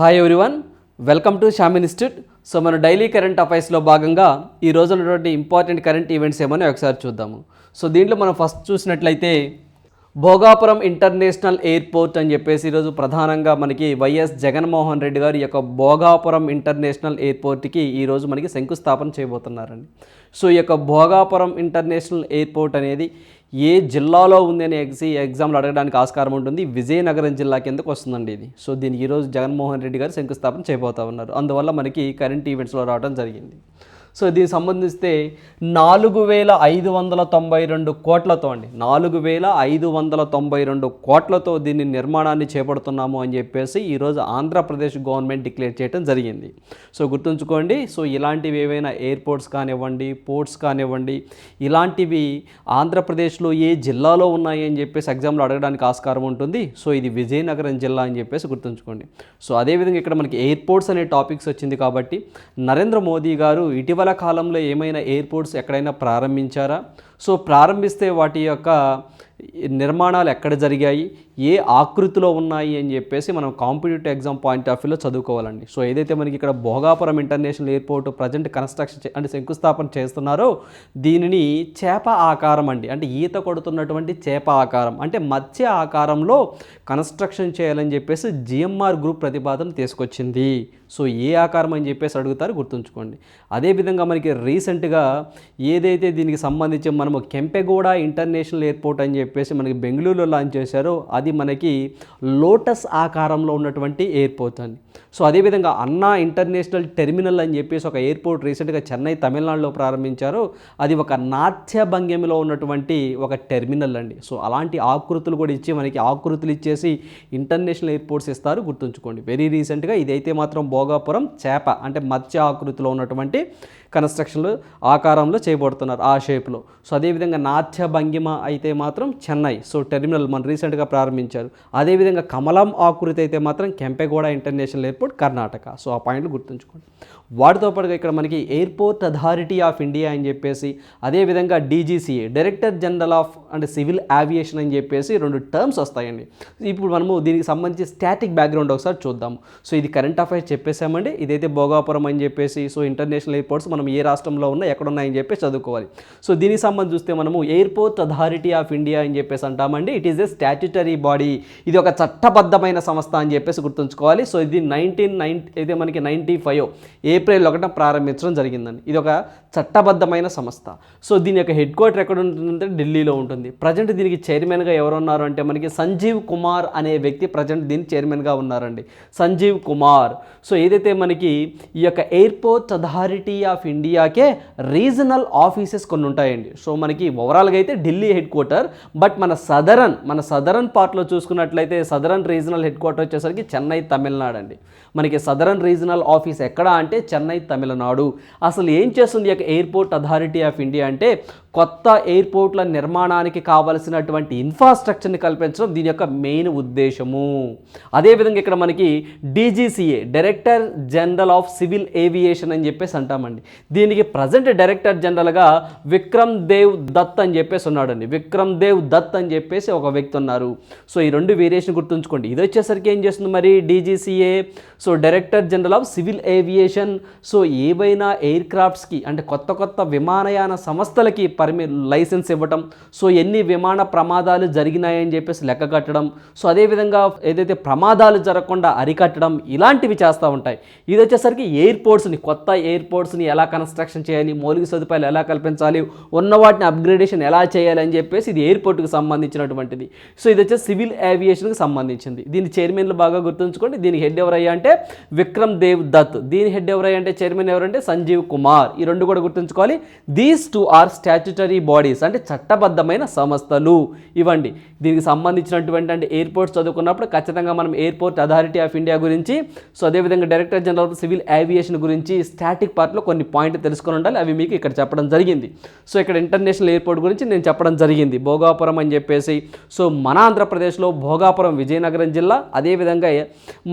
Hi everyone welcome to Sham institute so మన daily current అఫైర్స్లో భాగంగా ఈ రోజు ఉన్నటువంటి ఇంపార్టెంట్ కరెంట్ ఈవెంట్స్ ఏమని ఒకసారి చూద్దాము. సో దీంట్లో మనం ఫస్ట్ చూసినట్లయితే భోగాపురం ఇంటర్నేషనల్ ఎయిర్పోర్ట్ అని చెప్పేసి ఈరోజు ప్రధానంగా మనకి వైఎస్ జగన్మోహన్ రెడ్డి గారు యొక్క భోగాపురం ఇంటర్నేషనల్ ఎయిర్పోర్ట్కి ఈరోజు మనకి శంకుస్థాపన చేయబోతున్నారండి. సో ఈ యొక్క భోగాపురం ఇంటర్నేషనల్ ఎయిర్పోర్ట్ అనేది ఏ జిల్లాలో ఉంది అనే ఎగ్జి ఎగ్జామ్లు అడగడానికి ఆస్కారం ఉంటుంది. విజయనగరం జిల్లా కిందకు వస్తుందండి ఇది. సో దీనికి ఈరోజు జగన్మోహన్ రెడ్డి గారు శంకుస్థాపన చేయబోతా ఉన్నారు. అందువల్ల మనకి కరెంట్ ఈవెంట్స్లో రావడం జరిగింది. సో దీనికి సంబంధిస్తే నాలుగు వేల ఐదు వందల తొంభై రెండు కోట్లతో అండి. నాలుగు వేల ఐదు వందల తొంభై రెండు కోట్లతో దీన్ని నిర్మాణాన్ని చేపడుతున్నాము అని చెప్పేసి ఈరోజు ఆంధ్రప్రదేశ్ గవర్నమెంట్ డిక్లేర్ చేయడం జరిగింది. సో గుర్తుంచుకోండి సో ఇలాంటివి ఏవైనా ఎయిర్పోర్ట్స్ కానివ్వండి పోర్ట్స్ కానివ్వండి ఇలాంటివి ఆంధ్రప్రదేశ్లో ఏ జిల్లాలో ఉన్నాయి అని చెప్పేసి ఎగ్జామ్లో అడగడానికి ఆస్కారం ఉంటుంది. సో ఇది విజయనగరం జిల్లా అని చెప్పేసి గుర్తుంచుకోండి. సో అదేవిధంగా ఇక్కడ మనకి ఎయిర్పోర్ట్స్ అనే టాపిక్స్ వచ్చింది కాబట్టి నరేంద్ర మోదీ గారు ఇటీవల కాలంలో ఏమైనా ఎయిర్పోర్ట్స్ ఎక్కడైనా ప్రారంభించారా? సో ప్రారంభిస్తే వాటి యొక్క నిర్మాణాలు ఎక్కడ జరిగాయి? ఏ ఆకృతిలో ఉన్నాయి అని చెప్పేసి మనం కాంపిటేటివ్ ఎగ్జామ్ పాయింట్ ఆఫ్ వ్యూలో చదువుకోవాలండి. సో ఏదైతే మనకి ఇక్కడ Bhogapuram international airport present construction చే- అంటే శంకుస్థాపన చేస్తున్నారో దీనిని చేప ఆకారం అండి. అంటే ఈత కొడుతున్నటువంటి చేప ఆకారం. అంటే మత్స్య ఆకారంలో కన్స్ట్రక్షన్ చేయాలని చెప్పేసి జిఎంఆర్ గ్రూప్ ప్రతిపాదన తీసుకొచ్చింది. సో ఏ ఆకారం అని చెప్పేసి అడుగుతారు గుర్తుంచుకోండి. అదేవిధంగా మనకి రీసెంట్గా ఏదైతే దీనికి సంబంధించి మనము కెంపెగౌడ ఇంటర్నేషనల్ ఎయిర్పోర్ట్ అని చెప్పేసి మనకి బెంగళూరులో లాంచ్ చేశారో అది మనకి లోటస్ ఆకారంలో ఉన్నటువంటి ఎయిర్పోర్ట్ అండి. సో అదేవిధంగా అన్నా ఇంటర్నేషనల్ టెర్మినల్ అని చెప్పేసి ఒక ఎయిర్పోర్ట్ రీసెంట్గా చెన్నై తమిళనాడులో ప్రారంభించారు. అది ఒక నాట్య భంగ్యంలో ఉన్నటువంటి ఒక టెర్మినల్ అండి. సో అలాంటి ఆకృతులు కూడా ఇచ్చి మనకి ఆకృతులు ఇచ్చేసి ఇంటర్నేషనల్ ఎయిర్పోర్ట్స్ ఇస్తారు గుర్తుంచుకోండి. వెరీ రీసెంట్గా ఇదైతే మాత్రం భోగాపురం చేప అంటే మత్స్య ఆకృతిలో ఉన్నటువంటి కన్స్ట్రక్షన్లు ఆకారంలో చేయబడుతున్నారు ఆ షేప్లో. సో అదేవిధంగా నాట్య భంగిమ అయితే మాత్రం చెన్నై. సో టెర్మినల్ మన రీసెంట్గా ప్రారంభించారు. అదేవిధంగా కమలం ఆకృతి అయితే మాత్రం Kempegowda international airport Karnataka. So ఆ పాయింట్లు గుర్తుంచుకోండి. వాటితో పాటుగా ఇక్కడ మనకి ఎయిర్పోర్ట్ అథారిటీ ఆఫ్ ఇండియా అని చెప్పేసి అదేవిధంగా డీజీసీఏ డైరెక్టర్ జనరల్ ఆఫ్ అంటే సివిల్ ఆవియేషన్ అని చెప్పేసి రెండు టర్మ్స్ వస్తాయండి. ఇప్పుడు మనము దీనికి సంబంధించి స్టాటిక్ బ్యాక్గ్రౌండ్ ఒకసారి చూద్దాం సో ఇది కరెంట్ అఫైర్స్ చెప్పేసామండి ఇదైతే భోగాపురం అని చెప్పేసి సో ఇంటర్నేషనల్ ఎయిర్పోర్ట్స్ మనం మనం ఏ రాష్ట్రంలో ఉన్నా ఎక్కడ ఉన్నాయని చెప్పేసి చదువుకోవాలి. సో దీనికి సంబంధించి చూస్తే మనము ఎయిర్పోర్ట్ అథారిటీ ఆఫ్ ఇండియా అని చెప్పేసి అంటామండి it is a statutory body ఇది ఒక చట్టబద్ధమైన సంస్థ అని చెప్పేసి గుర్తుంచుకోవాలి. సో ఇది నైన్టీన్ నైన్ అయితే మనకి నైంటీ ఫైవ్ ఏప్రిల్ ఒకట ప్రారంభించడం జరిగిందండి. ఇది ఒక చట్టబద్ధమైన సంస్థ. సో దీని యొక్క హెడ్ క్వార్టర్ ఎక్కడ ఉంటుందంటే ఢిల్లీలో ఉంటుంది. ప్రజెంట్ దీనికి చైర్మన్గా ఎవరు ఉన్నారు అంటే మనకి సంజీవ్ కుమార్ అనే వ్యక్తి ప్రజెంట్ దీని చైర్మన్గా ఉన్నారండి. సంజీవ్ కుమార్. సో ఏదైతే మనకి ఈ యొక్క ఎయిర్పోర్ట్ అథారిటీ ఆఫ్ ఇండియాకే రీజనల్ ఆఫీసెస్ కొన్ని ఉంటాయండి సో మనకి ఓవరాల్గా అయితే ఢిల్లీ హెడ్ క్వార్టర్ బట్ మన సదరన్ మన సదరన్ పార్ట్లో చూసుకున్నట్లయితే సదరన్ రీజనల్ హెడ్ క్వార్టర్ వచ్చేసరికి చెన్నై తమిళనాడు అండి మనకి సదరన్ రీజనల్ ఆఫీస్ ఎక్కడ అంటే చెన్నై తమిళనాడు. అసలు ఏం చేస్తుంది ఎయిర్పోర్ట్ అథారిటీ ఆఫ్ ఇండియా అంటే కొత్త ఎయిర్పోర్ట్ల నిర్మాణానికి కావలసినటువంటి ఇన్ఫ్రాస్ట్రక్చర్ని కల్పించడం దీని యొక్క మెయిన్ ఉద్దేశము. అదేవిధంగా ఇక్కడ మనకి DGCA director general of civil aviation అని చెప్పేసి అంటామండి. దీనికి ప్రజెంట్ డైరెక్టర్ జనరల్గా విక్రమ్ దేవ్ దత్ అని చెప్పేసి ఉన్నాడండి. విక్రమ్ దేవ్ దత్ అని చెప్పేసి ఒక వ్యక్తి ఉన్నారు. సో ఈ రెండు వేరియేషన్ గుర్తుంచుకోండి. ఇది వచ్చేసరికి ఏం చేస్తుంది మరి DGCA so director general of civil aviation so ఏవైనా ఎయిర్ క్రాఫ్ట్స్కి అంటే కొత్త కొత్త విమానయాన సంస్థలకి పర్మి లైసెన్స్ ఇవ్వటం సో ఎన్ని విమాన ప్రమాదాలు జరిగినాయని చెప్పేసి లెక్క కట్టడం సో అదేవిధంగా ఏదైతే ప్రమాదాలు జరగకుండా అరికట్టడం ఇలాంటివి చేస్తూ ఉంటాయి. ఇది వచ్చేసరికి ఎయిర్పోర్ట్స్ని కొత్త ఎయిర్పోర్ట్స్ని ఎలా కన్స్ట్రక్షన్ చేయాలి మౌలిక సదుపాయాలు ఎలా కల్పించాలి ఉన్న వాటిని అప్గ్రేడేషన్ ఎలా చేయాలి అని చెప్పేసి ఇది ఎయిర్పోర్ట్కి సంబంధించినటువంటిది. సో ఇది వచ్చేసి సివిల్ ఏవియేషన్కి సంబంధించింది. దీని చైర్మన్లు బాగా గుర్తుంచుకోండి. దీని హెడ్ ఎవరయ్యా అంటే విక్రమ్ దేవ్ దత్. దీని హెడ్ ఎవరయ్యా అంటే చైర్మన్ ఎవరంటే సంజీవ్ కుమార్. ఈ రెండు కూడా గుర్తుంచుకోవాలి. These two are statutory bodies అంటే చట్టబద్ధమైన సంస్థలు ఇవ్వండి. దీనికి సంబంధించినటువంటి అంటే ఎయిర్పోర్ట్స్ చదువుకున్నప్పుడు ఖచ్చితంగా మనం ఎయిర్పోర్ట్ అథారిటీ ఆఫ్ ఇండియా గురించి సో అదేవిధంగా director general of civil aviation గురించి స్టాటిక్ పార్ట్లో కొన్ని పాయింట్ తెలుసుకొని ఉండాలి. అవి మీకు ఇక్కడ చెప్పడం జరిగింది. సో ఇక్కడ ఇంటర్నేషనల్ ఎయిర్పోర్ట్ గురించి నేను చెప్పడం జరిగింది. భోగాపురం అని చెప్పేసి. సో మన ఆంధ్రప్రదేశ్లో భోగాపురం విజయనగరం జిల్లా అదేవిధంగా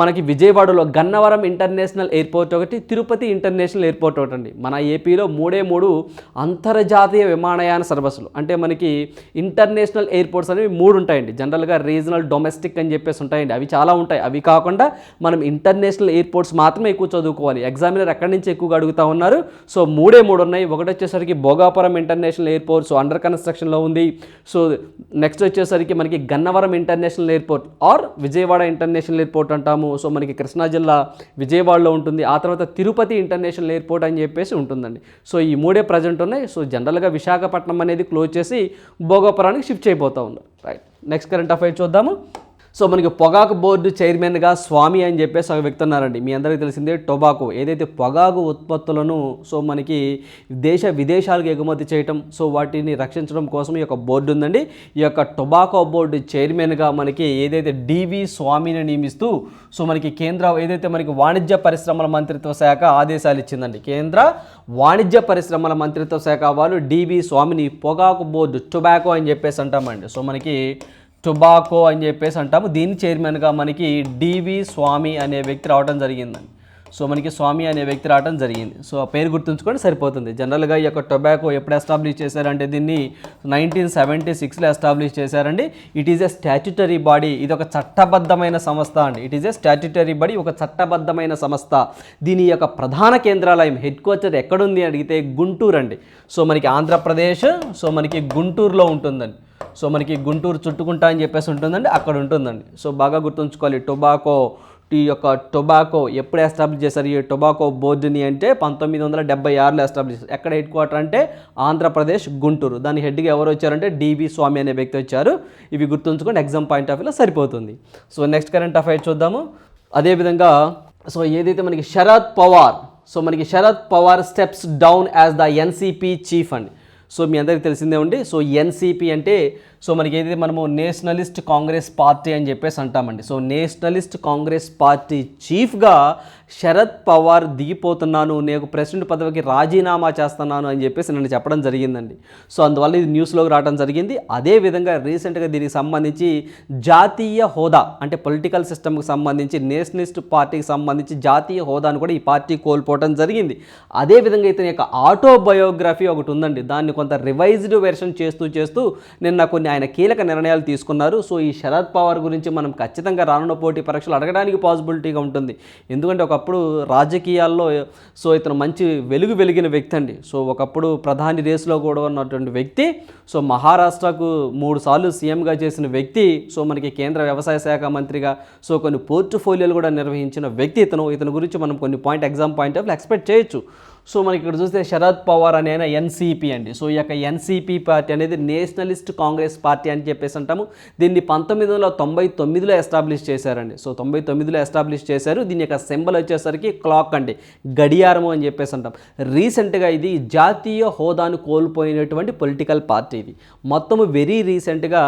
మనకి విజయవాడలో గన్నవరం ఇంటర్నేషనల్ ఎయిర్పోర్ట్ ఒకటి తిరుపతి ఇంటర్నేషనల్ ఎయిర్పోర్ట్ ఒకటి అండి. మన ఏపీలో మూడే మూడు అంతర్జాతీయ విమాన విమానయాన సర్వీసులు అంటే మనకి ఇంటర్నేషనల్ ఎయిర్పోర్ట్స్ అనేవి మూడు ఉంటాయండి జనరల్గా రీజనల్ డొమెస్టిక్ అని చెప్పేసి ఉంటాయండి. అవి చాలా ఉంటాయి. అవి కాకుండా మనం ఇంటర్నేషనల్ ఎయిర్పోర్ట్స్ మాత్రమే ఎక్కువ చదువుకోవాలి. ఎగ్జామినర్ ఎక్కడి నుంచి ఎక్కువగా అడుగుతా ఉన్నారు? సో మూడే మూడు ఉన్నాయి ఒకటి వచ్చేసరికి Bhogapuram international airport so under కన్స్ట్రక్షన్లో ఉంది. సో నెక్స్ట్ వచ్చేసరికి మనకి Gannavaram international airport or Vijayawada international airport అంటాము. సో మనకి కృష్ణా జిల్లా విజయవాడలో ఉంటుంది. ఆ తర్వాత తిరుపతి ఇంటర్నేషనల్ ఎయిర్పోర్ట్ అని చెప్పేసి ఉంటుందండి. సో ఈ మూడే ప్రజెంట్ ఉన్నాయి. సో జనరల్గా విశాఖ విశాఖపట్నం అనేది క్లోజ్ చేసి భోగాపురానికి షిఫ్ట్ అయిపోతూ ఉన్నారు రైట్ నెక్స్ట్ కరెంట్ అఫైర్ చూద్దాము. సో మనకి పొగాకు బోర్డు చైర్మన్గా స్వామి అని చెప్పేసి ఒక వ్యక్తి ఉన్నారండి. మీ అందరికీ తెలిసిందే టొబాకో. ఏదైతే పొగాకు ఉత్పత్తులను సో మనకి దేశ విదేశాలకు ఎగుమతి చేయటం సో వాటిని రక్షించడం కోసం ఈ యొక్క బోర్డు ఉందండి. ఈ యొక్క టొబాకో బోర్డు చైర్మన్గా మనకి ఏదైతే డివి స్వామిని నియమిస్తూ సో మనకి కేంద్ర ఏదైతే మనకి వాణిజ్య పరిశ్రమల మంత్రిత్వ శాఖ ఆదేశాలు ఇచ్చిందండి. కేంద్ర వాణిజ్య పరిశ్రమల మంత్రిత్వ శాఖ వాళ్ళు డివి స్వామిని పొగాకు బోర్డు టొబాకో అని చెప్పేసి అంటామండి. సో మనకి టొబాకో అని చెప్పేసి అంటాము. దీని చైర్మన్గా మనకి డివి స్వామి అనే వ్యక్తి రావడం జరిగిందండి. సో మనకి స్వామి అనే వ్యక్తి రావడం జరిగింది. సో ఆ పేరు గుర్తుంచుకొని సరిపోతుంది. జనరల్గా ఈ యొక్క టొబాకో ఎప్పుడు ఎస్టాబ్లిష్ చేశారంటే దీన్ని నైన్టీన్ సెవెంటీ సిక్స్లో ఎస్టాబ్లిష్ చేశారండి. It is a statutory body. ఇది ఒక చట్టబద్ధమైన సంస్థ అండి. It is a statutory body ఒక చట్టబద్ధమైన సంస్థ. దీని యొక్క ప్రధాన కేంద్రాలయం హెడ్ క్వార్టర్ ఎక్కడుంది అడిగితే గుంటూరు అండి సో మనకి ఆంధ్రప్రదేశ్ సో మనకి గుంటూరులో ఉంటుందండి. సో మనకి గుంటూరు చుట్టుకుంటా అని చెప్పేసి ఉంటుందండి అక్కడ ఉంటుందండి. సో బాగా గుర్తుంచుకోవాలి టొబాకో ఈ యొక్క టొబాకో ఎప్పుడు ఎస్టాబ్లిష్ చేశారు? ఈ టొబాకో బోర్డుని అంటే పంతొమ్మిది వందల డెబ్బై ఆరులో ఎస్టాబ్లిష్ చేశారు. ఎక్కడ హెడ్ క్వార్టర్ అంటే ఆంధ్రప్రదేశ్ గుంటూరు. దాని హెడ్గా ఎవరు వచ్చారంటే డివి స్వామి అనే వ్యక్తి వచ్చారు. ఇవి గుర్తుంచుకొని ఎగ్జామ్ పాయింట్ ఆఫ్ వ్యూలో సరిపోతుంది. సో నెక్స్ట్ కరెంట్ అఫైర్ చూద్దాము. అదేవిధంగా సో ఏదైతే మనకి శరద్ పవార్ సో మనకి Sharad Pawar steps down as the NCP chief అండి. సో మీ అందరికీ తెలిసిందే ఉండి సో ఎన్సిపి అంటే సో మనకి ఏదైతే మనము నేషనలిస్ట్ కాంగ్రెస్ పార్టీ అని చెప్పేసి అంటామండి. సో నేషనలిస్ట్ కాంగ్రెస్ పార్టీ చీఫ్గా శరద్ పవార్ దిగిపోతున్నాను నేను ప్రెసిడెంట్ పదవికి రాజీనామా చేస్తున్నాను అని చెప్పేసి నన్ను చెప్పడం జరిగిందండి. సో అందువల్ల ఇది న్యూస్లోకి రావడం జరిగింది. అదేవిధంగా రీసెంట్గా దీనికి సంబంధించి జాతీయ హోదా అంటే పొలిటికల్ సిస్టమ్కి సంబంధించి నేషనలిస్ట్ పార్టీకి సంబంధించి జాతీయ హోదాను కూడా ఈ పార్టీ కోల్పోవడం జరిగింది. అదేవిధంగా ఇతని యొక్క ఆటోబయోగ్రఫీ ఒకటి ఉందండి. దాన్ని కొంత రివైజ్డ్ వెర్షన్ చేస్తూ చేస్తూ నిన్న కొన్ని ఆయన కీలక నిర్ణయాలు తీసుకున్నారు. సో ఈ శరద్ పవార్ గురించి మనం ఖచ్చితంగా రానున్న పోటీ పరీక్షలు అడగడానికి పాసిబిలిటీగా ఉంటుంది. ఎందుకంటే ఒకప్పుడు రాజకీయాల్లో సో ఇతను మంచి వెలుగు వెలిగిన వ్యక్తి అండి. సో ఒకప్పుడు ప్రధాని రేసులో కూడా ఉన్నటువంటి వ్యక్తి సో మహారాష్ట్రకు మూడు సార్లు సీఎంగా చేసిన వ్యక్తి సో మనకి కేంద్ర వ్యవసాయ శాఖ మంత్రిగా సో కొన్ని పోర్ట్ఫోలియోలు కూడా నిర్వహించిన వ్యక్తి ఇతను. ఇతని గురించి మనం కొన్ని point exam point of expect చేయొచ్చు. సో మనకి ఇక్కడ చూస్తే శరద్ పవార్ అనే ఆయన ఎన్సీపీ అండి. సో ఈ యొక్క ఎన్సీపీ పార్టీ అనేది నేషనలిస్ట్ కాంగ్రెస్ పార్టీ అని చెప్పేసి అంటాము. దీన్ని పంతొమ్మిది వందల తొంభై తొమ్మిదిలో ఎస్టాబ్లిష్ చేశారండి. సో తొంభై తొమ్మిదిలో ఎస్టాబ్లిష్ చేశారు. దీని యొక్క సింబల్ వచ్చేసరికి క్లాక్ అండి. గడియారము అని చెప్పేసి అంటాం. రీసెంట్గా ఇది జాతీయ హోదాను కోల్పోయినటువంటి పొలిటికల్ పార్టీ ఇది. మొత్తము వెరీ రీసెంట్గా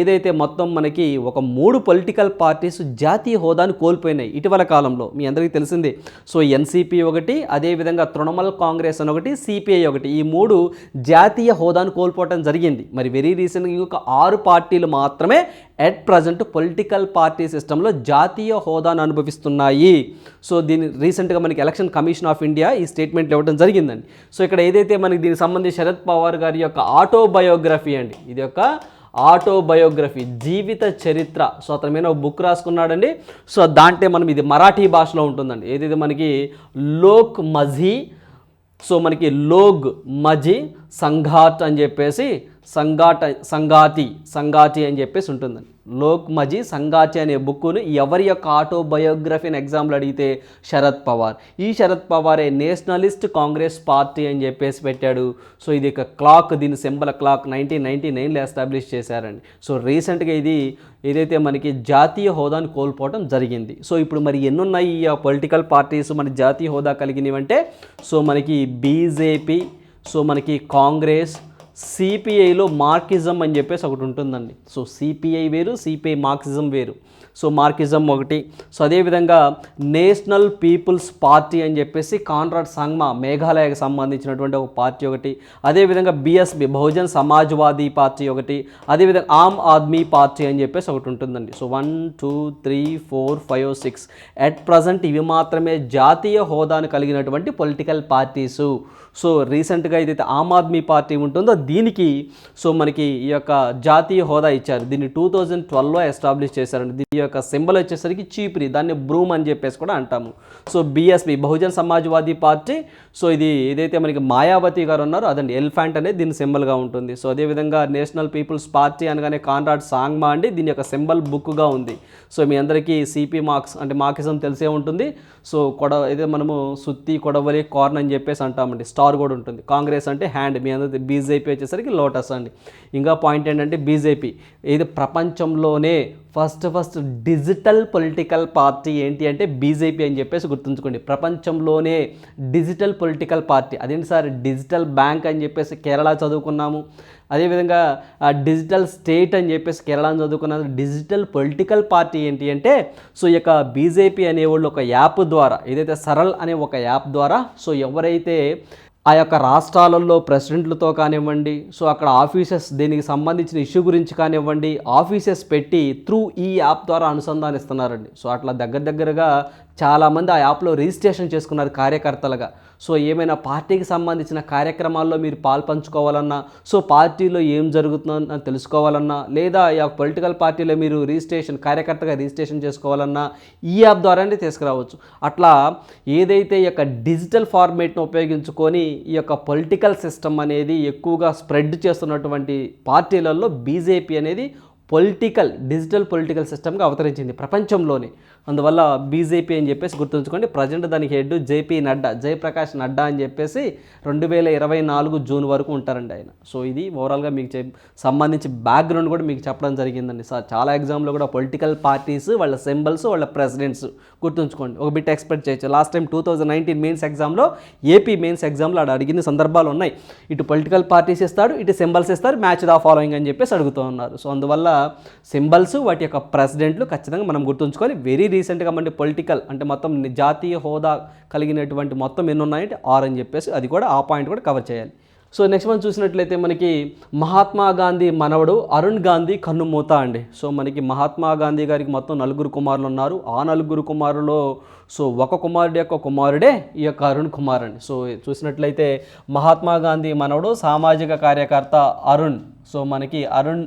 ఏదైతే మొత్తం మనకి ఒక మూడు పొలిటికల్ పార్టీస్ జాతీయ హోదాను కోల్పోయినాయి ఇటీవల కాలంలో మీ అందరికీ తెలిసిందే. సో ఎన్సీపీ ఒకటి అదేవిధంగా తృణమూల్ కాంగ్రెస్ అని ఒకటి సిపిఐ ఒకటి. ఈ మూడు జాతీయ హోదాను కోల్పోవటం జరిగింది. మరి వెరీ రీసెంట్గా ఇంకొక ఆరు పార్టీలు మాత్రమే ఎట్ ప్రజెంట్ పొలిటికల్ పార్టీ సిస్టంలో జాతీయ హోదాను అనుభవిస్తున్నాయి. సో దీని రీసెంట్గా మనకి ఎలక్షన్ కమిషన్ ఆఫ్ ఇండియా ఈ స్టేట్మెంట్ ఇవ్వడం జరిగిందండి. సో ఇక్కడ ఏదైతే మనకి దీనికి సంబంధించి శరద్ పవార్ గారి యొక్క ఆటోబయోగ్రఫీ అండి ఇది యొక్క ఆటోబయోగ్రఫీ జీవిత చరిత్ర. సో అతని మీద ఒక బుక్ రాసుకున్నాడండి. సో దాంట్లో మనం ఇది మరాఠీ భాషలో ఉంటుందండి. ఏదైతే మనకి లోక్ మజీ సో మనకి లోగ్ మజీ సంఘాట్ అని చెప్పేసి సంఘాట సంఘాతి సంఘాతి అని చెప్పేసి ఉంటుందండి. లోక్ మజీ సంగాతి అనే బుక్కును ఎవరి యొక్క ఆటోబయోగ్రఫీని ఎగ్జామ్లో అడిగితే శరద్ పవార్. ఈ శరద్ పవారే నేషనలిస్ట్ కాంగ్రెస్ పార్టీ అని చెప్పేసి పెట్టాడు. సో ఇది ఒక క్లాక్ దీని సింబల్ క్లాక్ నైన్టీన్ నైన్టీ నైన్లో ఎస్టాబ్లిష్ చేశారండి. సో రీసెంట్గా ఇది ఏదైతే మనకి జాతీయ హోదాను కోల్పోవడం జరిగింది. సో ఇప్పుడు మరి ఎన్నున్నాయి ఈ పొలిటికల్ పార్టీస్ మన జాతీయ హోదా కలిగినవంటే సో మనకి బీజేపీ సో మనకి కాంగ్రెస్ సిపిఐలో మార్కిజం అని చెప్పేసి ఒకటి ఉంటుందండి. సో సిపిఐ వేరు సిపిఐ మార్క్సిజం వేరు. సో మార్కిజం ఒకటి. సో అదేవిధంగా నేషనల్ పీపుల్స్ పార్టీ అని చెప్పేసి కాన్రాడ్ సంగ్మా మేఘాలయకు సంబంధించినటువంటి ఒక పార్టీ ఒకటి. అదేవిధంగా బిఎస్పి బహుజన్ సమాజ్వాదీ పార్టీ ఒకటి. అదేవిధంగా ఆమ్ ఆద్మీ పార్టీ అని చెప్పేసి ఒకటి ఉంటుందండి. So one two three four five six. At present ఇవి మాత్రమే జాతీయ హోదాను కలిగినటువంటి పొలిటికల్ పార్టీసు. సో రీసెంట్గా ఏదైతే ఆమ్ ఆద్మీ పార్టీ ఉంటుందో దీనికి సో మనకి ఈ యొక్క జాతీయ హోదా ఇచ్చారు. దీన్ని టూ థౌజండ్ ట్వెల్వ్లో ఎస్టాబ్లిష్ చేశారండి. దీని యొక్క సింబల్ వచ్చేసరికి చీప్రి దాన్ని బ్రూమ్ అని చెప్పేసి కూడా అంటాము. So BSP Bahujan Samajwadi Party so ఇది ఏదైతే మనకి మాయావతి గారు ఉన్నారో అదండి ఎలిఫెంట్ అనేది దీని సింబల్గా ఉంటుంది. సో అదేవిధంగా నేషనల్ పీపుల్స్ పార్టీ అనగానే కాన్రాడ్ సాంగ్మా అండి దీని యొక్క సింబల్ బుక్గా ఉంది. సో మీ అందరికీ సిపి మార్క్స్ అంటే మార్కిజం తెలిసే ఉంటుంది. సో కొడ అయితే మనము సుత్తి కొడవలి కార్న్ అని చెప్పేసి అంటామండి. స్టార్ కూడా ఉంటుంది. కాంగ్రెస్ అంటే హ్యాండ్ మీ అందరి బీజేపీ వచ్చేసరికి లోటస్ అండి. ఇంకా పాయింట్ ఏంటంటే బీజేపీ. ఇది ప్రపంచంలోనే first first digital political party ఏంటి అంటే బీజేపీ అని చెప్పేసి గుర్తుంచుకోండి. ప్రపంచంలోనే డిజిటల్ పొలిటికల్ పార్టీ. అదేంటి సార్? డిజిటల్ బ్యాంక్ అని చెప్పేసి కేరళ చదువుకున్నాము. అదేవిధంగా డిజిటల్ స్టేట్ అని చెప్పేసి కేరళను చదువుకున్నాను డిజిటల్ పొలిటికల్ పార్టీ ఏంటి అంటే సో ఈ యొక్క బీజేపీ అనేవాళ్ళు ఒక యాప్ ద్వారా ఏదైతే సరళ్ అనే ఒక యాప్ ద్వారా సో ఎవరైతే ఆ యొక్క రాష్ట్రాలలో ప్రెసిడెంట్లతో కానివ్వండి సో అక్కడ ఆఫీసెస్ దీనికి సంబంధించిన ఇష్యూ గురించి కానివ్వండి ఆఫీసెస్ పెట్టి త్రూ ఈ యాప్ ద్వారా అనుసంధానిస్తున్నారండి. సో అట్లా దగ్గర దగ్గరగా చాలామంది ఆ యాప్లో రిజిస్ట్రేషన్ చేసుకున్నారు కార్యకర్తలుగా. సో ఏమైనా పార్టీకి సంబంధించిన కార్యక్రమాల్లో మీరు పాల్పంచుకోవాలన్నా సో పార్టీలో ఏం జరుగుతుందో తెలుసుకోవాలన్నా లేదా ఈ పొలిటికల్ పార్టీలో మీరు రిజిస్ట్రేషన్ కార్యకర్తగా రిజిస్ట్రేషన్ చేసుకోవాలన్నా ఈ యాప్ ద్వారానే తీసుకురావచ్చు. అట్లా ఏదైతే ఈ యొక్క డిజిటల్ ఫార్మేట్ను ఉపయోగించుకొని ఈ యొక్క పొలిటికల్ సిస్టమ్ అనేది ఎక్కువగా స్ప్రెడ్ చేస్తున్నటువంటి పార్టీలలో బీజేపీ అనేది పొలిటికల్ డిజిటల్ పొలిటికల్ సిస్టమ్గా అవతరించింది ప్రపంచంలోనే. అందువల్ల బీజేపీ అని చెప్పేసి గుర్తుంచుకోండి. ప్రజెంట్ దానికి హెడ్ జేపీ నడ్డా జయప్రకాష్ నడ్డా అని చెప్పేసి రెండు వేల ఇరవై నాలుగు జూన్ వరకు ఉంటారండి ఆయన. సో ఇది ఓవరాల్గా మీకు చెప్ సంబంధించి బ్యాక్గ్రౌండ్ కూడా మీకు చెప్పడం జరిగిందండి. సార్ చాలా ఎగ్జామ్లో కూడా పొలిటికల్ పార్టీస్ వాళ్ళ సింబల్స్ వాళ్ళ ప్రెసిడెంట్స్ గుర్తుంచుకోండి. ఒక బిట్ ఎక్స్పెక్ట్ చేయొచ్చు. Last time two thousand nineteen mains ఎగ్జామ్లో ఏపీ మెయిన్స్ ఎగ్జామ్లో అక్కడ అడిగిన సందర్భాలు ఉన్నాయి. ఇటు పొలిటికల్ పార్టీస్ ఇస్తాడు ఇటు సింబల్స్ ఇస్తారు మ్యాచ్ దా ఫాలోయింగ్ అని చెప్పేసి అడుగుతూ ఉన్నారు. సో అందువల్ల సింబల్స్ వాటి యొక్క ప్రెసిడెంట్లు ఖచ్చితంగా మనం గుర్తుంచుకోవాలి వెరీ రీసెంట్గా మనకి పొలిటికల్ అంటే మొత్తం జాతీయ హోదా కలిగినటువంటి మొత్తం ఎన్ని ఉన్నాయంటే ఆర్ అని చెప్పేసి అది కూడా ఆ పాయింట్ కూడా కవర్ చేయాలి. సో నెక్స్ట్ మనం చూసినట్లయితే మనకి మహాత్మా గాంధీ మనవడు అరుణ్ గాంధీ కన్నుమూత అండి. సో మనకి మహాత్మా గాంధీ గారికి మొత్తం నలుగురు కుమారులు ఉన్నారు. ఆ నలుగురు కుమారులో సో ఒక కుమారుడు యొక్క కుమారుడే ఈ యొక్క అరుణ్ కుమార్ అండి. సో చూసినట్లయితే మహాత్మా గాంధీ మనవడు సామాజిక కార్యకర్త అరుణ్. సో మనకి అరుణ్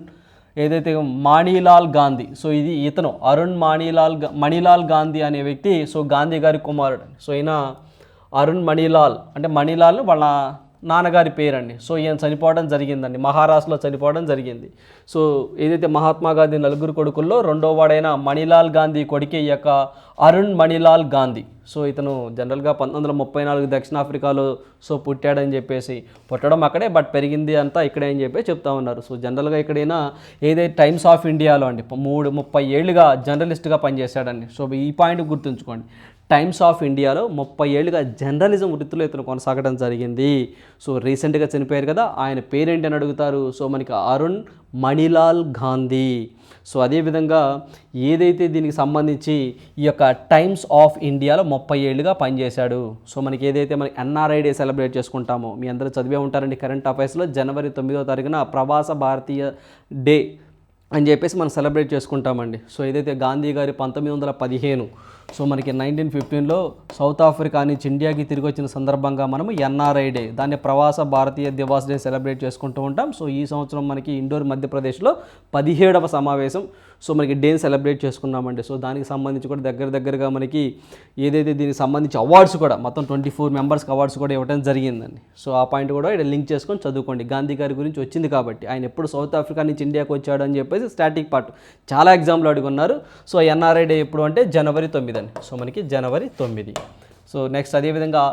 ఏదైతే మాణిలాల్ గాంధీ సో ఇది ఇతను అరుణ్ మాణిలాల్ గా- మణిలాల్ గాంధీ అనే వ్యక్తి సో గాంధీ గారి కుమారుడు. సో ఈయన అరుణ్ మణిలాల్ అంటే మణిలాల్ వాళ్ళ నాన్నగారి పేరండి. సో ఈయన చనిపోవడం జరిగిందండి. మహారాష్ట్రలో చనిపోవడం జరిగింది. సో ఏదైతే మహాత్మా గాంధీ నలుగురు కొడుకుల్లో రెండో వాడైన మణిలాల్ గాంధీ కొడుకే ఈ యొక్క అరుణ్ మణిలాల్ గాంధీ. సో ఇతను జనరల్గా పంతొమ్మిది వందల ముప్పై నాలుగు దక్షిణాఫ్రికాలో సో పుట్టాడని చెప్పేసి పుట్టడం అక్కడే బట్ పెరిగింది అంతా ఇక్కడే అని చెప్పి చెప్తా ఉన్నారు. సో జనరల్గా ఇక్కడైనా ఏదైతే టైమ్స్ ఆఫ్ ఇండియాలో అండి మూడు ముప్పై ఏళ్ళుగా జర్నలిస్ట్గా పనిచేశాడండి. సో ఈ పాయింట్ గుర్తుంచుకోండి. టైమ్స్ ఆఫ్ ఇండియాలో ముప్పై ఏళ్ళుగా జర్నలిజం వృత్తిలో ఇతను కొనసాగడం జరిగింది. సో రీసెంట్గా చనిపోయారు కదా ఆయన పేరేంటి అని అడుగుతారు? సో మనకి అరుణ్ మణిలాల్ గాంధీ. సో అదేవిధంగా ఏదైతే దీనికి సంబంధించి ఈ యొక్క టైమ్స్ ఆఫ్ ఇండియాలో ముప్పై ఏళ్ళుగా పనిచేశాడు. సో మనకి ఏదైతే మనకి ఎన్ఆర్ఐ డే సెలబ్రేట్ చేసుకుంటామో మీ అందరూ చదివే ఉంటారండి కరెంట్ అఫైర్స్లో జనవరి తొమ్మిదో తారీఖున ప్రవాస భారతీయ డే అని చెప్పేసి మనం సెలబ్రేట్ చేసుకుంటామండి. సో ఏదైతే గాంధీ గారి పంతొమ్మిది వందల పదిహేను సో మనకి నైన్టీన్ ఫిఫ్టీన్లో సౌత్ ఆఫ్రికా నుంచి ఇండియాకి తిరిగి వచ్చిన సందర్భంగా మనము ఎన్ఆర్ఐ డే దాన్ని ప్రవాస భారతీయ దివాస్ డే సెలబ్రేట్ చేసుకుంటూ ఉంటాం. సో ఈ సంవత్సరం మనకి ఇండోర్ మధ్యప్రదేశ్లో పదిహేడవ సమావేశం సో మనకి డేని సెలబ్రేట్ చేసుకున్నామండి. సో దానికి సంబంధించి కూడా దగ్గర దగ్గరగా మనకి ఏదైతే దీనికి సంబంధించి అవార్డ్స్ కూడా మొత్తం ట్వంటీ ఫోర్ మెంబర్స్కి అవార్డ్స్ కూడా ఇవ్వడం జరిగిందండి. సో ఆ పాయింట్ కూడా ఇక్కడ లింక్ చేసుకొని చదువుకోండి. గాంధీ గారి గురించి వచ్చింది కాబట్టి ఆయన ఎప్పుడు సౌత్ ఆఫ్రికా నుంచి ఇండియాకి వచ్చాడు అని చెప్పేసి స్టాటిక్ పార్ట్ చాలా ఎగ్జామ్లు అడుగున్నారు. సో ఎన్ఆర్ఐ డే ఎప్పుడు అంటే జనవరి తొమ్మిది అండి. సో మనకి జనవరి తొమ్మిది. సో నెక్స్ట్ అదేవిధంగా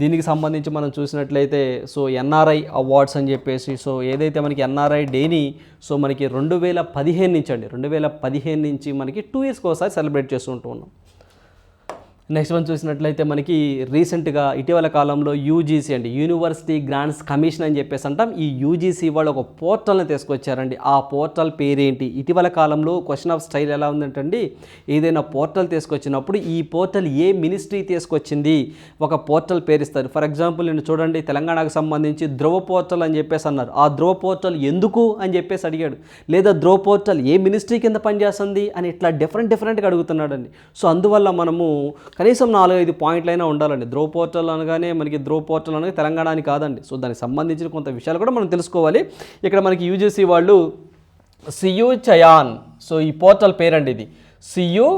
దీనికి సంబంధించి మనం చూసినట్లయితే సో ఎన్ఆర్ఐ అవార్డ్స్ అని చెప్పేసి సో ఏదైతే మనకి ఎన్ఆర్ఐ డేని సో మనకి రెండు వేల పదిహేను నుంచి అండి రెండు వేల పదిహేను నుంచి మనకి టూ ఇయర్స్కి ఒకసారి సెలబ్రేట్ చేస్తుంటూ ఉన్నాం. నెక్స్ట్ వన్ చూసినట్లయితే మనకి రీసెంట్గా ఇటీవల కాలంలో యూజీసీ అండి యూనివర్సిటీ గ్రాంట్స్ కమిషన్ అని చెప్పేసి అంటాం. ఈ యూజీసీ వాళ్ళు ఒక పోర్టల్ని తీసుకొచ్చారండి. ఆ పోర్టల్ పేరేంటి? ఇటీవల కాలంలో క్వశ్చన్ ఆఫ్ స్టైల్ ఎలా ఉందంటండి? ఏదైనా పోర్టల్ తీసుకొచ్చినప్పుడు ఈ పోర్టల్ ఏ మినిస్ట్రీ తీసుకొచ్చింది? ఒక పోర్టల్ పేరు ఇస్తారు ఫర్ ఎగ్జాంపుల్ నేను చూడండి తెలంగాణకు సంబంధించి ధ్రువ పోర్టల్ అని చెప్పేసి అన్నారు. ఆ ధ్రువ పోర్టల్ ఎందుకు అని చెప్పేసి అడిగాడు. లేదా ధ్రువ పోర్టల్ ఏ మినిస్ట్రీ కింద పనిచేస్తుంది అని ఇట్లా డిఫరెంట్ డిఫరెంట్గా అడుగుతున్నాడండి. సో అందువల్ల మనము కనీసం నాలుగైదు పాయింట్లైనా ఉండాలండి. ధ్రువ పోర్టల్ అనగానే మనకి ధ్రువ పోర్టల్ అనగా తెలంగాణ అని కాదండి. సో దానికి సంబంధించిన కొంత విషయాలు కూడా మనం తెలుసుకోవాలి. ఇక్కడ మనకి యూజీసీ వాళ్ళు సియు చయాన్. సో ఈ పోర్టల్ పేరండి ఇది. సియు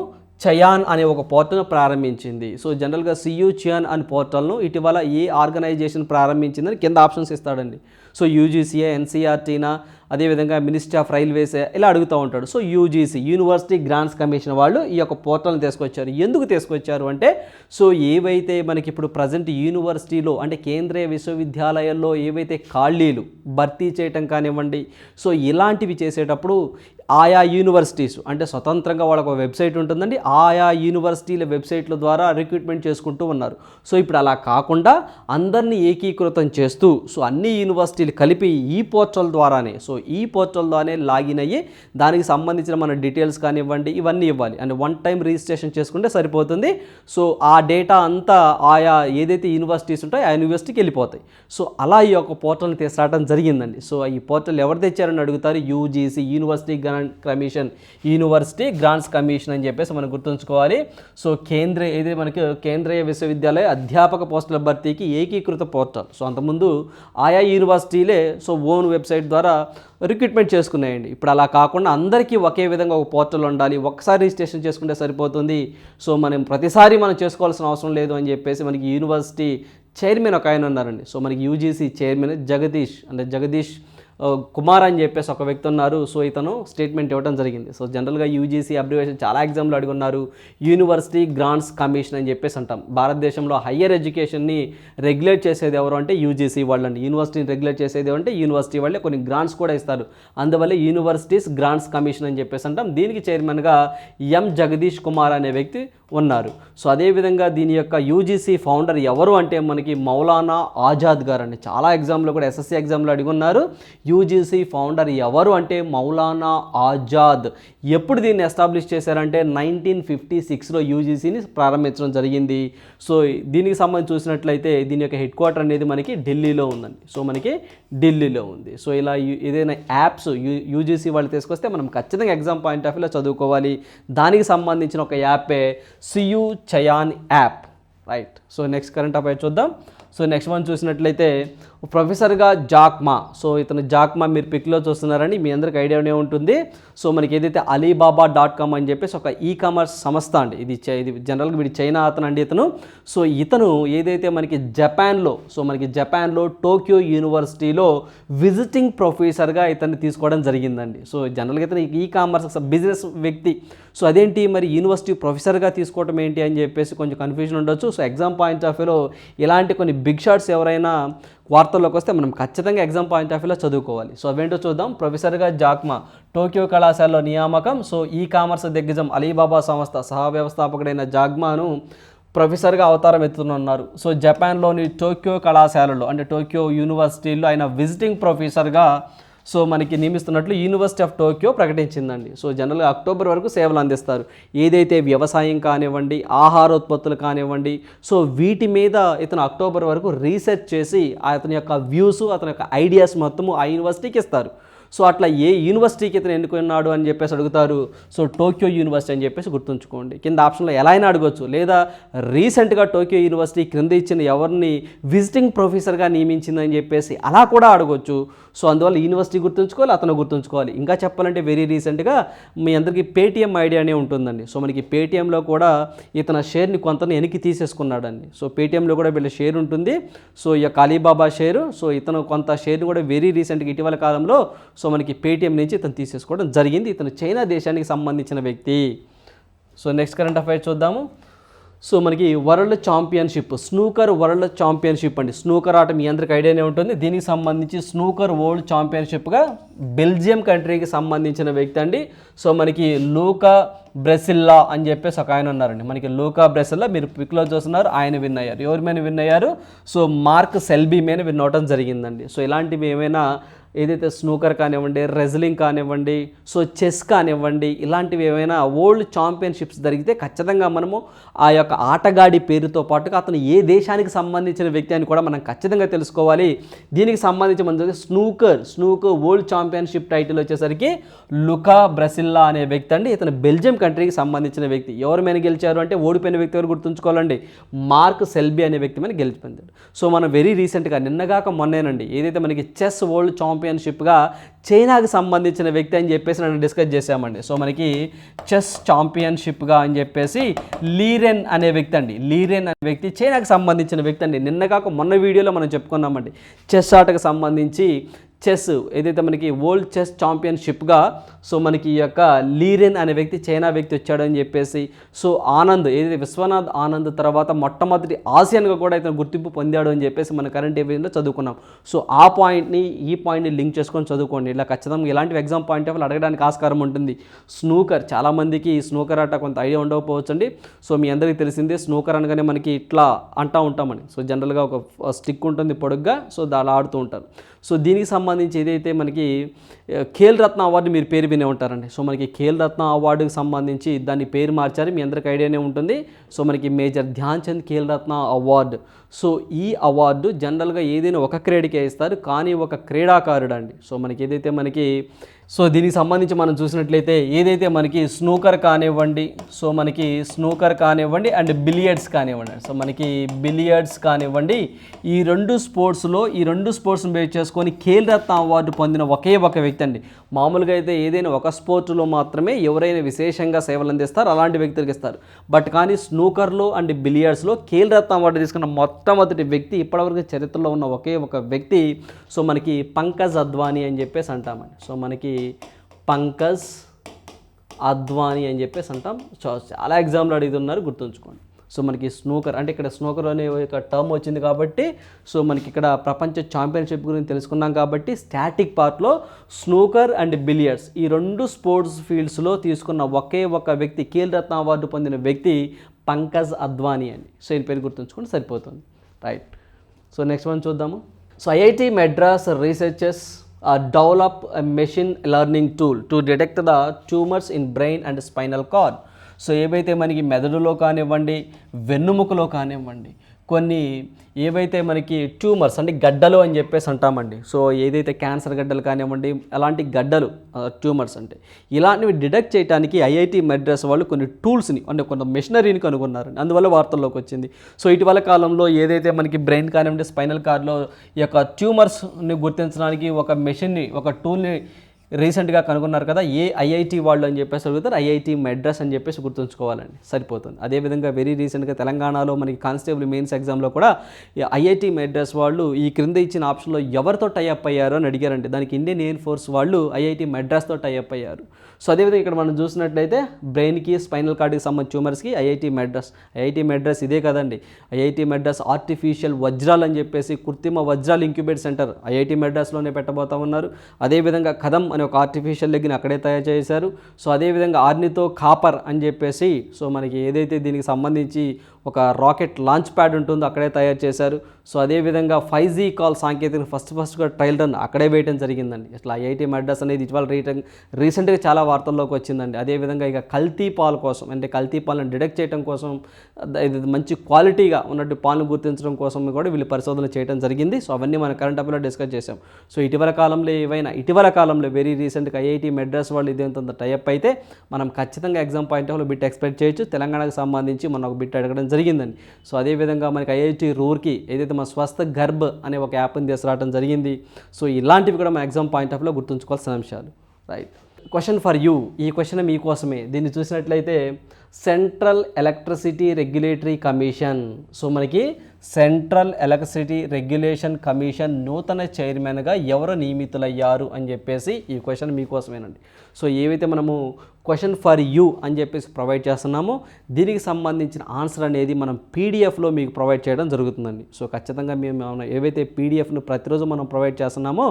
చయాన్ అనే ఒక పోర్టల్ను ప్రారంభించింది. సో జనరల్గా సియు చయాన్ అనే పోర్టల్ను ఇటీవల ఏ ఆర్గనైజేషన్ ప్రారంభించిందని కింద ఆప్షన్స్ ఇస్తాడండి. సో యూజీసీఏ ఎన్సీఆర్టీనా అదేవిధంగా మినిస్ట్రీ ఆఫ్ రైల్వేస్ ఇలా అడుగుతూ ఉంటాడు. So UGC university grants commission వాళ్ళు ఈ యొక్క పోర్టల్ని తీసుకొచ్చారు. ఎందుకు తీసుకొచ్చారు అంటే సో ఏవైతే మనకి ఇప్పుడు ప్రజెంట్ యూనివర్సిటీలో అంటే కేంద్రీయ విశ్వవిద్యాలయాల్లో ఏవైతే ఖాళీలు భర్తీ చేయటం కానివ్వండి సో ఇలాంటివి చేసేటప్పుడు ఆయా యూనివర్సిటీస్ అంటే స్వతంత్రంగా వాళ్ళకు ఒక వెబ్సైట్ ఉంటుందండి. ఆయా యూనివర్సిటీల వెబ్సైట్ల ద్వారా రిక్రూట్మెంట్ చేసుకుంటూ ఉన్నారు. సో ఇప్పుడు అలా కాకుండా అందరినీ ఏకీకృతం చేస్తూ సో అన్ని యూనివర్సిటీలు కలిపి ఈ పోర్టల్ ద్వారానే సో సో ఈ పోర్టల్ ద్వారానే లాగిన్ అయ్యి దానికి సంబంధించిన మన డీటెయిల్స్ కానివ్వండి ఇవన్నీ ఇవ్వాలి. అండ్ వన్ టైం రిజిస్ట్రేషన్ చేసుకుంటే సరిపోతుంది. సో ఆ డేటా అంతా ఆయా ఏదైతే యూనివర్సిటీస్ ఉంటాయో ఆ యూనివర్సిటీకి వెళ్ళిపోతాయి. సో అలా ఈ యొక్క పోర్టల్ని తీసుకురావడం జరిగిందండి. సో ఈ పోర్టల్ ఎవరు తెచ్చారని అడుగుతారు. UGC university grant commission university grants commission అని చెప్పేసి మనం గుర్తుంచుకోవాలి. సో కేంద్ర ఏదైతే మనకి కేంద్రీయ విశ్వవిద్యాలయ అధ్యాపక పోస్టుల భర్తీకి ఏకీకృత పోర్టల్. సో అంతకుముందు ఆయా యూనివర్సిటీలే సో ఓన్ వెబ్సైట్ ద్వారా రిక్రూట్మెంట్ చేసుకున్నాయండి ఇప్పుడు అలా కాకుండా అందరికీ ఒకే విధంగా ఒక పోర్టల్ ఉండాలి. ఒక్కసారి రిజిస్ట్రేషన్ చేసుకుంటే సరిపోతుంది. సో మనం ప్రతిసారి మనం చేసుకోవాల్సిన అవసరం లేదు అని చెప్పేసి మనకి యూనివర్సిటీ చైర్మన్ ఒక ఆయన ఉన్నారండి. సో మనకి యూజీసీ చైర్మన్ జగదీష్. అంటే జగదీష్ కుమార్ అని చెప్పేసి ఒక వ్యక్తి ఉన్నారు. సో ఇతను స్టేట్మెంట్ ఇవ్వడం జరిగింది. సో జనరల్గా యూజీసీ అబ్రివేషన్ చాలా ఎగ్జామ్లు అడుగున్నారు. యూనివర్సిటీ గ్రాంట్స్ కమిషన్ అని చెప్పేసి అంటాం. భారతదేశంలో హయ్యర్ ఎడ్యుకేషన్ని రెగ్యులేట్ చేసేది ఎవరు అంటే యూజీసీ వాళ్ళని యూనివర్సిటీని రెగ్యులేట్ చేసేది అంటే యూనివర్సిటీ వాళ్ళే. కొన్ని గ్రాంట్స్ కూడా ఇస్తారు. అందువల్ల యూనివర్సిటీస్ గ్రాంట్స్ కమిషన్ అని చెప్పేసి అంటాం. దీనికి చైర్మన్గా ఎం. జగదీష్ కుమార్ అనే వ్యక్తి ఉన్నారు. సో అదేవిధంగా దీని యొక్క యూజీసీ ఫౌండర్ ఎవరు అంటే మనకి మౌలానా ఆజాద్ గారు అండి చాలా ఎగ్జామ్లో కూడా ఎస్ఎస్సీ ఎగ్జామ్లో అడిగి ఉన్నారు. యూజీసీ ఫౌండర్ ఎవరు అంటే మౌలానా ఆజాద్. ఎప్పుడు దీన్ని ఎస్టాబ్లిష్ చేశారంటే నైన్టీన్ ఫిఫ్టీ సిక్స్లో యూజీసీని ప్రారంభించడం జరిగింది. సో దీనికి సంబంధించి చూసినట్లయితే దీని యొక్క హెడ్ క్వార్టర్ అనేది మనకి ఢిల్లీలో ఉందండి. సో మనకి ఢిల్లీలో ఉంది. సో ఇలా ఏదైనా యాప్స్ యూ యూజీసీ వాళ్ళు తీసుకొస్తే మనం ఖచ్చితంగా ఎగ్జామ్ పాయింట్ ఆఫ్ వ్యూలో చదువుకోవాలి. దానికి సంబంధించిన ఒక యాపే CU Chayan app. Right. So next current affair చూద్దాం. సో నెక్స్ట్ వన్ చూసినట్లయితే ప్రొఫెసర్గా జాక్మా. సో ఇతను జాక్మా మీరు పిక్లో చూస్తున్నారని మీ అందరికి ఐడియానే ఉంటుంది. సో మనకి ఏదైతే అలీబాబా డాట్ కామ్ అని చెప్పేసి ఒక ఈ కామర్స్ సంస్థ అండి. ఇది ఇది జనరల్గా వీడి చైనా అతను అండి ఇతను. సో ఇతను ఏదైతే మనకి జపాన్లో సో మనకి జపాన్లో టోక్యో యూనివర్సిటీలో విజిటింగ్ ప్రొఫెసర్గా ఇతన్ని తీసుకోవడం జరిగిందండి. సో జనరల్గా ఇతను ఈ కామర్స్ బిజినెస్ వ్యక్తి. సో అదేంటి మరి యూనివర్సిటీ ప్రొఫెసర్గా తీసుకోవడం ఏంటి అని చెప్పేసి కొంచెం కన్ఫ్యూజన్ ఉండొచ్చు. సో ఎగ్జామ్ పాయింట్ ఆఫ్ వ్యూలో ఇలాంటి కొన్ని బిగ్ షాట్స్ ఎవరైనా వార్తల్లోకి వస్తే మనం ఖచ్చితంగా ఎగ్జామ్ పాయింట్ ఆఫ్ వ్యూలో చదువుకోవాలి. సో అవేంటో చూద్దాం. ప్రొఫెసర్గా జాక్మా టోక్యో కళాశాలలో నియామకం. సో ఈ కామర్స్ దిగ్గజం అలీబాబా సంస్థ సహ వ్యవస్థాపకుడైన జాగ్మాను ప్రొఫెసర్గా అవతారం ఎత్తుతున్నారు. సో జపాన్లోని టోక్యో కళాశాలలో అంటే టోక్యో యూనివర్సిటీలో ఆయన విజిటింగ్ ప్రొఫెసర్గా సో మనకి నియమిస్తున్నట్లు యూనివర్సిటీ ఆఫ్ టోక్యో ప్రకటించిందండి. సో జనరల్గా అక్టోబర్ వరకు సేవలు అందిస్తారు. ఏదైతే వ్యవసాయం కానివ్వండి ఆహారోత్పత్తులు కానివ్వండి సో వీటి మీద ఇతను అక్టోబర్ వరకు రీసెర్చ్ చేసి అతని యొక్క వ్యూస్ అతని యొక్క ఐడియాస్ మొత్తము ఆ యూనివర్సిటీకి ఇస్తారు. సో అట్లా ఏ యూనివర్సిటీకి ఇతను ఎన్నుకున్నాడు అని చెప్పేసి అడుగుతారు. సో టోక్యో యూనివర్సిటీ అని చెప్పేసి గుర్తుంచుకోండి. కింద ఆప్షన్లో ఎలా అయినా అడగొచ్చు. లేదా రీసెంట్గా టోక్యో యూనివర్సిటీ క్రింద ఇచ్చిన ఎవరిని విజిటింగ్ ప్రొఫెసర్గా నియమించిందని చెప్పేసి అలా కూడా అడగొచ్చు. సో అందువల్ల యూనివర్సిటీ గుర్తుంచుకోవాలి అతను గుర్తుంచుకోవాలి. ఇంకా చెప్పాలంటే వెరీ రీసెంట్గా మీ అందరికీ పేటీఎం ఐడియా అనే ఉంటుందండి. సో మనకి పేటీఎంలో కూడా ఇతను షేర్ని కొంత వెనక్కి తీసేసుకున్నాడండి. సో పేటీఎంలో కూడా వీళ్ళ షేర్ ఉంటుంది. సో ఈ యొక్క అలీబాబా షేరు సో ఇతను కొంత షేర్ని కూడా వెరీ రీసెంట్గా ఇటీవల కాలంలో సో సో మనకి పేటీఎం నుంచి ఇతను తీసేసుకోవడం జరిగింది. ఇతను చైనా దేశానికి సంబంధించిన వ్యక్తి. సో నెక్స్ట్ కరెంట్ అఫైర్ చూద్దాము. సో మనకి world championship snooker world championship అండి. స్నూకర్ ఆట మీ అందరికి ఐడియానే ఉంటుంది. దీనికి సంబంధించి స్నూకర్ వరల్డ్ ఛాంపియన్షిప్గా బెల్జియం కంట్రీకి సంబంధించిన వ్యక్తి అండి. సో మనకి లూకా బ్రెసిల్లా అని చెప్పేసి ఒక ఆయన ఉన్నారండి. మనకి లూకా బ్రెసిల్లా మీరు పిక్లో చూస్తున్నారు ఆయన విన్ అయ్యారు. ఎవరి మీద విన్ అయ్యారు? సో మార్క్ సెల్బీ మీద విన్ అవడం జరిగిందండి. సో ఇలాంటివి ఏమైనా ఏదైతే స్నూకర్ కానివ్వండి రెజ్లింగ్ కానివ్వండి సో చెస్ కానివ్వండి ఇలాంటివి ఏమైనా వరల్డ్ ఛాంపియన్షిప్స్ జరిగితే ఖచ్చితంగా మనము ఆ యొక్క ఆటగాడి పేరుతో పాటుగా అతను ఏ దేశానికి సంబంధించిన వ్యక్తి అని కూడా మనం ఖచ్చితంగా తెలుసుకోవాలి. దీనికి సంబంధించి మన snooker snooker world championship title వచ్చేసరికి లుకా బ్రసిల్లా అనే వ్యక్తి అండి. ఇతను బెల్జియం కంట్రీకి సంబంధించిన వ్యక్తి. ఎవరి మీద గెలిచారు అంటే ఓడిపోయిన వ్యక్తి ఎవరు గుర్తుంచుకోవాలండి? మార్క్ సెల్బీ అనే వ్యక్తి మీద గెలిచిపోయింది. సో మనం వెరీ రీసెంట్గా నిన్నగాక మొన్నేనండి ఏదైతే మనకి చెస్ వరల్డ్ ఛాంపియన్షిప్గా చైనాకి సంబంధించిన వ్యక్తి అని చెప్పేసి నన్ను డిస్కస్ చేశామండి. సో మనకి చెస్ ఛాంపియన్షిప్గా అని చెప్పేసి లీరెన్ అనే వ్యక్తి అండి. లీరెన్ అనే వ్యక్తి చైనాకి సంబంధించిన వ్యక్తి అండి. నిన్న కాక మొన్న వీడియోలో మనం చెప్పుకున్నామండి. చెస్ ఆటకు సంబంధించి చెస్ ఏదైతే మనకి వరల్డ్ చెస్ ఛాంపియన్షిప్గా సో మనకి ఈ యొక్క లీరెన్ అనే వ్యక్తి చైనా వ్యక్తి వచ్చాడని చెప్పేసి సో ఆనంద్ ఏదైతే విశ్వనాథ్ ఆనంద్ తర్వాత మొట్టమొదటి ఆసియన్గా కూడా ఇతను గుర్తింపు పొందాడు అని చెప్పేసి మన కరెంట్ ఈవెంట్లో చదువుకున్నాం. సో ఆ పాయింట్ని ఈ పాయింట్ని లింక్ చేసుకొని చదువుకోండి. ఇలా ఖచ్చితంగా ఇలాంటి ఎగ్జామ్ పాయింట్ ఆఫ్ అడగడానికి ఆస్కారం ఉంటుంది. స్నూకర్ చాలామందికి ఈ స్నూకర్ ఆట కొంత ఐడియా ఉండకపోవచ్చండి. సో మీ అందరికీ తెలిసిందే స్నూకర్ అనగానే మనకి ఇట్లా అంటా ఉంటామని. సో జనరల్గా ఒక స్టిక్ ఉంటుంది పొడుగ్గా సో దాని ఆడుతూ ఉంటారు. సో దీనికి సంబంధించి ఏదైతే మనకి ఖేల్ రత్న అవార్డు మీరు పేరు వినే ఉంటారండి. సో మనకి ఖేల్ రత్న అవార్డుకి సంబంధించి దాన్ని పేరు మార్చారు మీ అందరికి ఐడియానే ఉంటుంది. సో మనకి major Dhyan Chand Khel Ratna award. So ఈ అవార్డు జనరల్గా ఏదైనా ఒక క్రీడకే ఇస్తారు కానీ ఒక క్రీడాకారుడు అండి. సో మనకి ఏదైతే మనకి సో దీనికి సంబంధించి మనం చూసినట్లయితే ఏదైతే మనకి స్నూకర్ కానివ్వండి సో మనకి స్నూకర్ కానివ్వండి అండ్ బిలియర్డ్స్ కానివ్వండి. సో మనకి బిలియర్డ్స్ కానివ్వండి ఈ రెండు స్పోర్ట్స్లో ఈ రెండు స్పోర్ట్స్ని బేస్ చేసుకొని ఖేల్ రత్న అవార్డు పొందిన ఒకే ఒక వ్యక్తి అండి. మామూలుగా అయితే ఏదైనా ఒక స్పోర్ట్లో మాత్రమే ఎవరైనా విశేషంగా సేవలు అందిస్తారు అలాంటి వ్యక్తులకు ఇస్తారు. బట్ కానీ స్నూకర్లో అండ్ బిలియర్డ్స్లో ఖేల్ రత్న అవార్డు తీసుకున్న మొట్టమొదటి వ్యక్తి ఇప్పటివరకు చరిత్రలో ఉన్న ఒకే ఒక వ్యక్తి సో మనకి పంకజ్ అద్వానీ అని చెప్పేసి అంటామండి. సో మనకి పంకజ్ అద్వానీ అని చెప్పేసి అంటాం. చాలా ఎగ్జామ్లు అడుగుతున్నారు గుర్తుంచుకోండి. సో మనకి స్నూకర్ అంటే ఇక్కడ స్నూకర్ అనే ఒక టర్మ్ వచ్చింది కాబట్టి సో మనకి ఇక్కడ ప్రపంచ ఛాంపియన్షిప్ గురించి తెలుసుకున్నాం కాబట్టి స్టాటిక్ పార్ట్లో స్నూకర్ అండ్ బిలియర్డ్స్ ఈ రెండు స్పోర్ట్స్ ఫీల్డ్స్లో తీసుకున్న ఒకే ఒక వ్యక్తి కీలరత్న రత్న అవార్డు పొందిన వ్యక్తి పంకజ్ అద్వానీ అని సో ఈయన పేరు గుర్తుంచుకోండి సరిపోతుంది. రైట్. సో నెక్స్ట్ వన్ చూద్దాము. So IIT Madras researchers develop machine learning tool to detect the tumours in brain and spinal cord so ఏవైతే మనకి మెదడులో కానివ్వండి వెన్నుముకలో కానివ్వండి కొన్ని ఏవైతే మనకి ట్యూమర్స్ అంటే గడ్డలు అని చెప్పేసి అంటామండి. సో ఏదైతే క్యాన్సర్ గడ్డలు కానివ్వండి అలాంటి గడ్డలు ట్యూమర్స్ అంటే. ఇలాంటివి డిటెక్ట్ చేయడానికి ఐఐటి మెడ్రాస్ వాళ్ళు కొన్ని టూల్స్ని అంటే కొంత మెషినరీని కనుగొన్నారు అందువల్ల వార్తల్లోకి వచ్చింది. సో ఇటీవల కాలంలో ఏదైతే మనకి బ్రెయిన్ కానివ్వండి స్పైనల్ కార్డ్లో ఈ యొక్క ట్యూమర్స్ని గుర్తించడానికి ఒక మెషిన్ని ఒక టూల్ని రీసెంట్గా కనుగొన్నారు కదా ఏ ఐఐటి వాళ్ళు అని చెప్పేసి అడుగుతారు ఐఐటి మెడ్రస్ అని చెప్పేసి గుర్తుంచుకోవాలండి సరిపోతుంది. అదేవిధంగా వెరీ రీసెంట్గా తెలంగాణలో మనకి కానిస్టేబుల్ మెయిన్స్ ఎగ్జామ్లో కూడా ఐఐటి మెడ్రస్ వాళ్ళు ఈ క్రింద ఇచ్చిన ఆప్షన్లో ఎవరితో టైఅప్ అయ్యారో అని అడిగారండి. దానికి ఇండియన్ ఎయిర్ ఫోర్స్ వాళ్ళు ఐఐటి మెడ్రాస్తో టైఅప్ అయ్యారు. సో అదేవిధంగా ఇక్కడ మనం చూసినట్లయితే బ్రెయిన్కి స్పైనల్ కార్డ్కి సంబంధించిన ట్యూమర్స్కి ఐఐటి మెడ్రస్ ఐఐటి మెడ్రస్ ఇదే కదండి. ఐఐటి మెడ్రస్ ఆర్టిఫిషియల్ వజ్రాలు అని చెప్పేసి కృత్రిమ వజ్రాలు ఇంక్యుబేట్ సెంటర్ ఐఐటి మెడ్రాస్లోనే పెట్టబోతా ఉన్నారు. అదేవిధంగా కదం అనే ఒక ఆర్టిఫిషియల్ లెగ్ని అక్కడే తయారు చేశారు. సో అదేవిధంగా ఆర్నితో కాపర్ అని చెప్పేసి సో మనకి ఏదైతే దీనికి సంబంధించి ఒక రాకెట్ లాంచ్ ప్యాడ్ ఉంటుందో అక్కడే తయారు చేశారు. సో అదేవిధంగా ఫైవ్ జీ కాల్ సాంకేతిక ఫస్ట్ ఫస్ట్గా ట్రయల్ రన్ అక్కడే వేయడం జరిగిందండి. అట్లా ఐఐటి మెడ్రాస్ అనేది ఇటీవల రీటన్ రీసెంట్గా చాలా వార్తల్లోకి వచ్చిందండి. అదేవిధంగా ఇక కల్తీ పాలు కోసం అంటే కల్తీ పాలను డిడెక్ట్ చేయడం కోసం ఇది మంచి క్వాలిటీగా ఉన్నట్టు పాలను గుర్తించడం కోసం కూడా వీళ్ళు పరిశోధన చేయడం జరిగింది. సో అవన్నీ మన కరెంట్ అఫైర్లో డిస్కస్ చేసాం సో ఇటీవల కాలంలో ఏవైనా ఇటీవల కాలంలో వెరీ రీసెంట్గా ఐఐటి మెడ్రాస్ వాళ్ళు ఇదేంత టైప్ అయితే మనం ఖచ్చితంగా ఎగ్జామ్ పాయింట్ ఆఫ్లో బిట్ ఎక్స్పెక్ట్ చేయొచ్చు. తెలంగాణకు సంబంధించి మనం ఒక బిట్ అడగడం జరిగిందండి. సో అదేవిధంగా మనకి ఐఐటి రూర్కి ఏదైతే మన స్వస్థ గర్భ్ అనే ఒక యాప్ని తీసుకురావడం జరిగింది. సో ఇలాంటివి కూడా మన ఎగ్జామ్ పాయింట్ ఆఫ్లో గుర్తుంచుకోవాల్సిన అంశాలు. రైట్. క్వశ్చన్ ఫర్ యూ ఈ క్వశ్చన్ మీకోసమే దీన్ని చూసినట్లయితే central electricity regulatory commission so మనకి సెంట్రల్ ఎలక్ట్రిసిటీ రెగ్యులేషన్ కమిషన్ నూతన చైర్మన్గా ఎవరు నియమితులయ్యారు అని చెప్పేసి ఈ క్వశ్చన్ మీకోసమేనండి. సో ఏవైతే మనము క్వశ్చన్ ఫర్ యూ అని చెప్పేసి ప్రొవైడ్ చేస్తున్నామో దీనికి సంబంధించిన ఆన్సర్ అనేది మనం పీడిఎఫ్లో మీకు ప్రొవైడ్ చేయడం జరుగుతుందండి. సో ఖచ్చితంగా మేము మనం ఏవైతే పీడిఎఫ్ను ప్రతిరోజు మనం ప్రొవైడ్ చేస్తున్నామో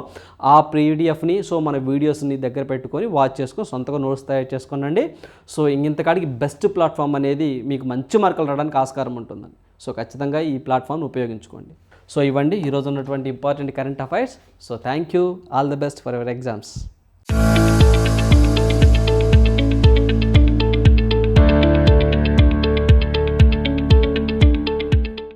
ఆ పీడిఎఫ్ని సో మన వీడియోస్ని దగ్గర పెట్టుకొని వాచ్ చేసుకొని సొంతగా నోట్స్ తయారు చేసుకోనండి. సో ఇంతకాడికి బెస్ట్ ప్లాట్ఫామ్ అనేది మీకు మంచి మార్కులు రావడానికి ఆస్కారం ఉంటుందండి. సో ఖచ్చితంగా ఈ ప్లాట్ఫామ్ను ఉపయోగించుకోండి. సో ఇవ్వండి ఈరోజు ఉన్నటువంటి important current affairs so thank you all the best for your exams